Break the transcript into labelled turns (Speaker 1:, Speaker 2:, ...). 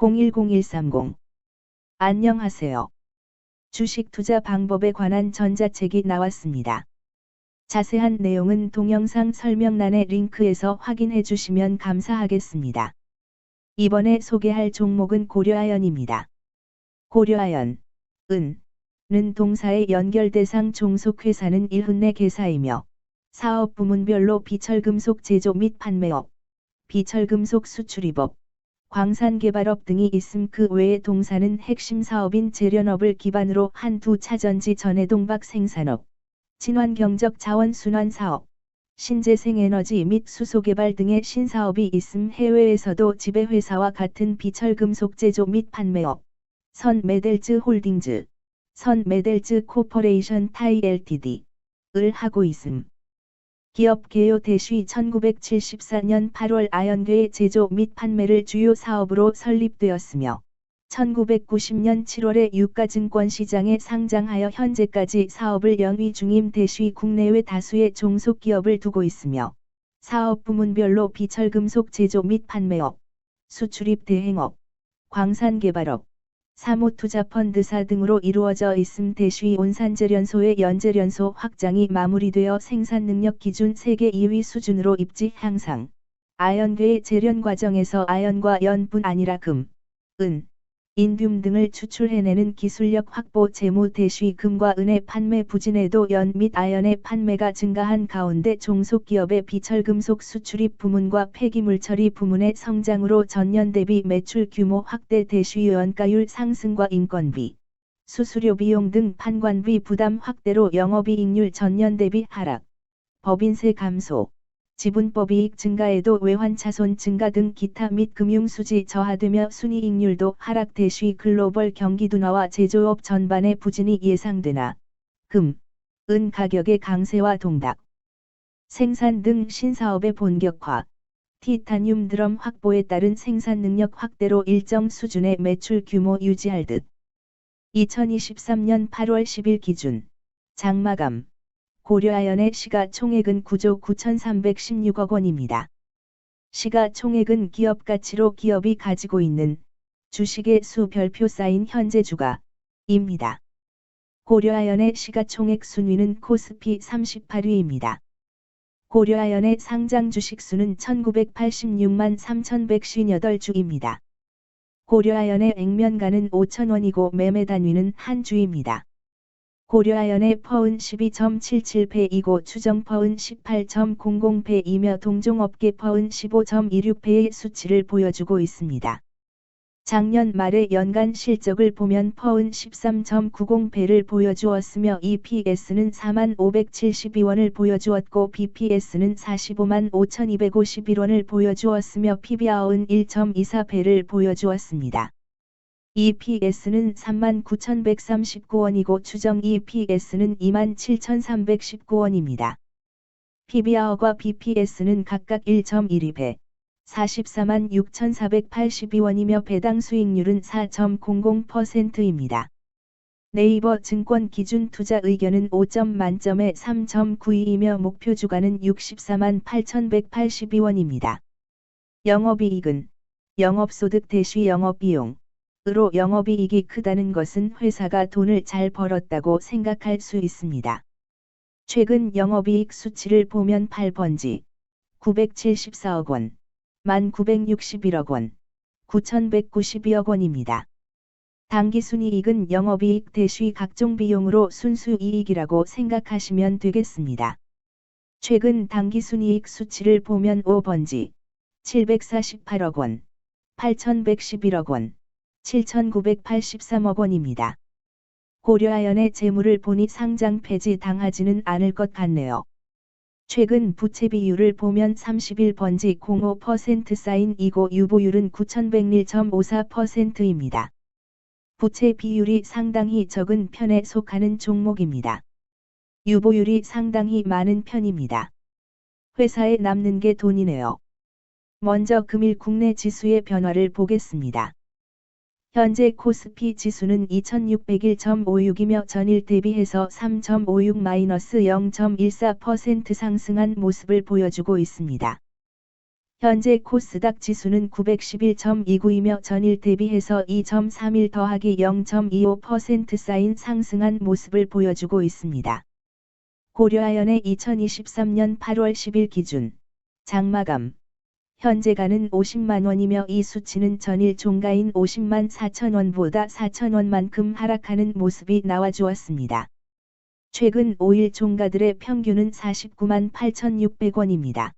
Speaker 1: 010130 안녕하세요. 주식 투자 방법에 관한 전자책이 나왔습니다. 자세한 내용은 동영상 설명란의 링크에서 확인해 주시면 감사하겠습니다. 이번에 소개할 종목은 고려아연입니다. 고려아연, 은, 는 동사의 연결 대상 종속회사는 1흔내 개사이며 사업 부문별로 비철금속 제조 및 판매업, 비철금속 수출입업, 광산개발업 등이 있음 그 외에 동사는 핵심 사업인 재련업을 기반으로 한 두 차전지 전해 동박 생산업, 친환경적 자원 순환 사업, 신재생 에너지 및 수소 개발 등의 신사업이 있음 해외에서도 지배회사와 같은 비철금속 제조 및 판매업, 선 메델즈 홀딩즈, 선 메델즈 코퍼레이션 타이 LTD, 을 하고 있음. 기업 개요 대쉬 1974년 8월 아연괴의 제조 및 판매를 주요 사업으로 설립되었으며 1990년 7월에 유가증권 시장에 상장하여 현재까지 사업을 영위 중임 대쉬 국내외 다수의 종속 기업을 두고 있으며 사업 부문별로 비철금속 제조 및 판매업, 수출입 대행업, 광산개발업, 사모투자펀드사 등으로 이루어져 있음 대쉬 온산재련소의 연재련소 확장이 마무리되어 생산 능력 기준 세계 2위 수준으로 입지 향상. 아연괴의 재련 과정에서 아연과 연뿐 아니라 금, 은, 인듐 등을 추출해내는 기술력 확보 재무 대쉬 금과 은의 판매 부진에도 연 및 아연의 판매가 증가한 가운데 종속기업의 비철금속 수출입 부문과 폐기물 처리 부문의 성장으로 전년 대비 매출 규모 확대 대쉬 연가율 상승과 인건비, 수수료 비용 등 판관비 부담 확대로 영업이익률 전년 대비 하락, 법인세 감소, 지분법 이익 증가에도 외환차손 증가 등 기타 및 금융수지 저하되며 순이익률도 하락 대쉬 글로벌 경기 둔화와 제조업 전반의 부진이 예상되나? 금, 은 가격의 강세와 동닥, 생산 등 신사업의 본격화, 티타늄 드럼 확보에 따른 생산 능력 확대로 일정 수준의 매출 규모 유지할 듯. 2023년 8월 10일 기준. 장마감 고려아연의 시가총액은 9조 9,316억 원입니다. 시가총액은 기업 가치로 기업이 가지고 있는 주식의 수 별표 쌓인 현재 주가입니다. 고려아연의 시가총액 순위는 코스피 38위입니다. 고려아연의 상장 주식 수는 1986만 3158주입니다. 고려아연의 액면가는 5천원이고 매매 단위는 한 주입니다. 고려아연의 퍼은 12.77패이고 추정 퍼은 18.00패이며 동종업계 퍼은 15.26패의 수치를 보여주고 있습니다. 작년 말의 연간 실적을 보면 퍼은 13.90패를 보여주었으며 EPS는 4만 572원을 보여주었고 BPS는 45만 5251원을 보여주었으며 PBR은 1.24배를 보여주었습니다. EPS는 39,139원이고 추정 EPS는 27,319원입니다. PBR과 BPS는 각각 1.12배, 44만 6,482원이며 배당 수익률은 4.00%입니다. 네이버 증권 기준 투자 의견은 5점 만점에 3.92이며 목표 주가는 64만 8,182원입니다. 영업이익은 영업소득 대시 영업비용 으로 영업이익이 크다는 것은 회사가 돈을 잘 벌었다고 생각할 수 있습니다. 최근 영업이익 수치를 보면 8번지 974억 원, 1961억 원, 9192억 원입니다. 당기순이익은 영업이익 대시 각종 비용으로 순수이익이라고 생각하시면 되겠습니다. 최근 당기순이익 수치를 보면 5번지 748억 원, 8111억 원, 7,983억 원입니다. 고려아연의 재물을 보니 상장 폐지 당하지는 않을 것 같네요. 최근 부채 비율을 보면 31번지 05% 쌓인 이고 유보율은 9,101.54%입니다. 부채 비율이 상당히 적은 편에 속하는 종목입니다. 유보율이 상당히 많은 편입니다. 회사에 남는 게 돈이네요. 먼저 금일 국내 지수의 변화를 보겠습니다. 현재 코스피 지수는 2601.56이며 전일 대비해서 3.56-0.14% 상승한 모습을 보여주고 있습니다. 현재 코스닥 지수는 911.29이며 전일 대비해서 2.31 더하기 0.25% 쌓인 상승한 모습을 보여주고 있습니다. 고려아연의 2023년 8월 10일 기준 장마감 현재가는 50만 원이며 이 수치는 전일 종가인 50만 4천 원보다 4천 원만큼 하락하는 모습이 나와주었습니다. 최근 5일 종가들의 평균은 49만 8,600원입니다.